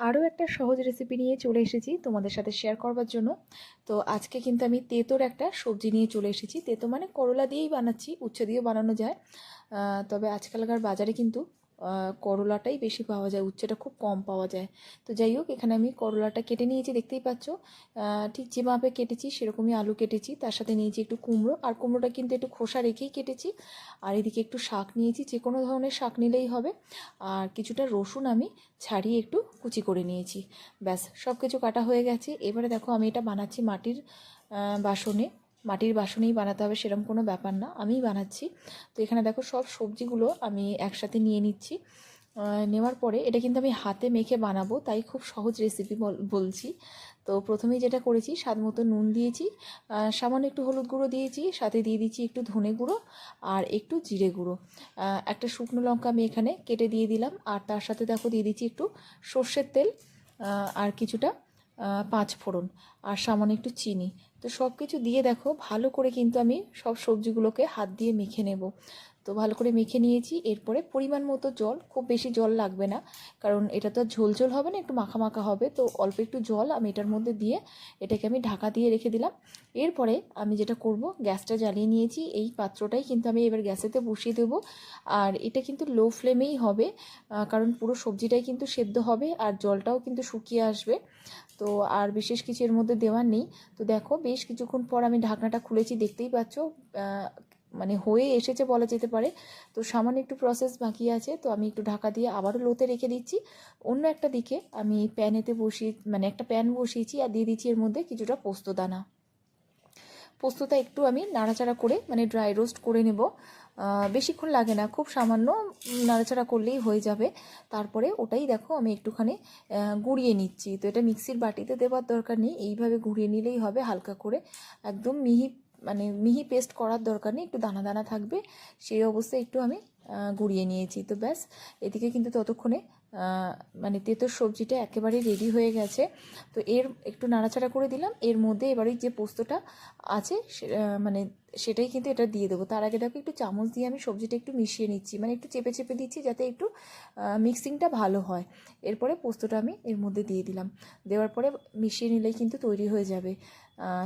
আরও একটা সহজ রেসিপি নিয়ে চলে এসেছি তোমাদের সাথে শেয়ার করবার জন্য। তো আজকে কিন্তু আমি তেঁতোর একটা সবজি নিয়ে চলে এসেছি। তেঁতো মানে করলা দিয়েই বানাচ্ছি, উচ্ছে দিয়েও বানানো যায়। তবে আজকালকার বাজারে কিন্তু করলাটাই বেশি পাওয়া যায়, উচ্ছেটা খুব কম পাওয়া যায়। তো যাই হোক, এখানে আমি করলাটা কেটে নিয়েছি, দেখতেই পাচ্ছ। ঠিক যে মাপে কেটেছি, সেরকমই আলু কেটেছি। তার সাথে নিয়েছি একটু কুমড়ো, আর কুমড়োটা কিন্তু একটু খোসা রেখেই কেটেছি। আর এদিকে একটু শাক নিয়েছি, যে কোনো ধরনের শাক নিলেই হবে। আর কিছুটা রসুন আমি ছাড়িয়ে একটু কুচি করে নিয়েছি। ব্যাস সব কিছু কাটা হয়ে গেছে। এবারে দেখো, আমি এটা বানাচ্ছি মাটির বাসনে। মাটির বাসনেই বানাতে হবে সেরকম কোনো ব্যাপার না, আমিই বানাচ্ছি। তো এখানে দেখো সব সবজিগুলো আমি একসাথে নিয়ে নিচ্ছি। নেওয়ার পরে এটা কিন্তু আমি হাতে মেখে বানাবো, তাই খুব সহজ রেসিপি বলছি। তো প্রথমেই যেটা করেছি, স্বাদ মতো নুন দিয়েছি সামান্য একটু হলুদ গুঁড়ো দিয়েছি, সাথে দিয়ে দিচ্ছি একটু ধনে গুঁড়ো আর একটু জিরে গুঁড়ো। একটা শুকনো লঙ্কা আমি এখানে কেটে দিয়ে দিলাম, আর তার সাথে দেখো দিয়ে দিচ্ছি একটু সর্ষের তেল আর কিছুটা পাঁচ ফোড়ন, আর সামান্য একটু চিনি। তো সব কিছু দিয়ে দেখো, ভালো করে কিন্তু আমি সব সবজিগুলোকে হাত দিয়ে মেখে নেব। তো ভালো করে মেখে নিয়েছি, এরপরে পরিমাণ মতো জল, খুব বেশি জল লাগবে না, কারণ এটা তো ঝোল ঝোল হবে না, একটু মাখা মাখা হবে, তো অল্প একটু জল আমি এটার মধ্যে দিয়ে এটাকে আমি ঢাকা দিয়ে রেখে দিলাম। এরপরে আমি যেটা করব, গ্যাসটা জ্বালিয়ে নিয়েছি, এই পাত্রটাই কিন্তু আমি এবার গ্যাসেতে বসিয়ে দেবো। আর এটা কিন্তু লো ফ্লেমেই হবে কারণ পুরো সবজিটাই কিন্তু সেদ্ধ হবে, আর জলটাও কিন্তু শুকিয়ে আসবে। তো আর বিশেষ কিছু এর মধ্যে দেওয়ার নেই। তো দেখো বেশ কিছুক্ষণ পর আমি ঢাকনাটা খুলেছি, দেখতেই পাচ্ছ মানে হয়ে এসেছে বলা যেতে পারে। তো সামান্য একটু প্রসেস বাকি আছে, তো আমি একটু ঢাকা দিয়ে আবারও লোতে রেখে দিচ্ছি। অন্য একটা দিকে আমি প্যানেতে বসিয়ে মানে একটা প্যান বসিয়েছি আর দিয়ে দিচ্ছি এর মধ্যে কিছুটা পোস্ত দানা। পোস্তটা একটু আমি নাড়াচাড়া করে মানে ড্রাই রোস্ট করে নেব। বেশিক্ষণ লাগে না, খুব সামান্য নাড়াচাড়া করলেই হয়ে যাবে। তারপরে ওটাই দেখো আমি একটুখানি গুঁড়িয়ে নিচ্ছি। তো এটা মিক্সির বাটিতে দেওয়ার দরকার নেই, এইভাবে গুঁড়িয়ে নিলেই হবে, হালকা করে একদম মিহি মানে মিহি পেস্ট করার দরকার নেই, একটু দানা দানা থাকবে, সেই অবস্থায় একটু আমি গুঁড়িয়ে নিয়েছি। তো ব্যাস, এদিকে কিন্তু ততক্ষণে মানে তেঁতোর সবজিটা একেবারে রেডি হয়ে গেছে। তো এর একটু নাড়াচাড়া করে দিলাম, এর মধ্যে এবারে যে পোস্তটা আছে মানে সেটাই কিন্তু এটা দিয়ে দেবো। তার আগে দেখো একটু চামচ দিয়ে আমি সবজিটা একটু মিশিয়ে নিচ্ছি। মানে একটু চেপে চেপে দিচ্ছি যাতে একটু মিক্সিংটা ভালো হয়। এরপরে পোস্তটা আমি এর মধ্যে দিয়ে দিলাম। দেওয়ার পরে মিশিয়ে নিলেই কিন্তু তৈরি হয়ে যাবে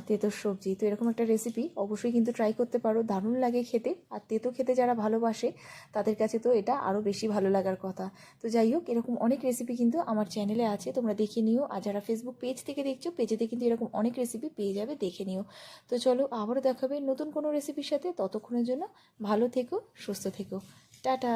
তেঁতোর সবজি। তো এরকম একটা রেসিপি অবশ্যই কিন্তু ট্রাই করতে পারো। দারুণ লাগে খেতে। আর তেঁতো খেতে যারা ভালোবাসে, তাদের কাছে তো এটা আরও বেশি ভালো লাগার কথা। তো যাই হোক, এরকম অনেক রেসিপি কিন্তু আমার চ্যানেলে আছে। তোমরা দেখে নিও। আর যারা ফেসবুক পেজ থেকে দেখছ পেজেতে কিন্তু এরকম অনেক রেসিপি পেয়ে যাবে, দেখে নিও। তো চলো আবারও দেখাবে নতুন কোনো রেসিপির সাথে ততক্ষণের জন্য ভালো থেকো সুস্থ থেকো। টাটা।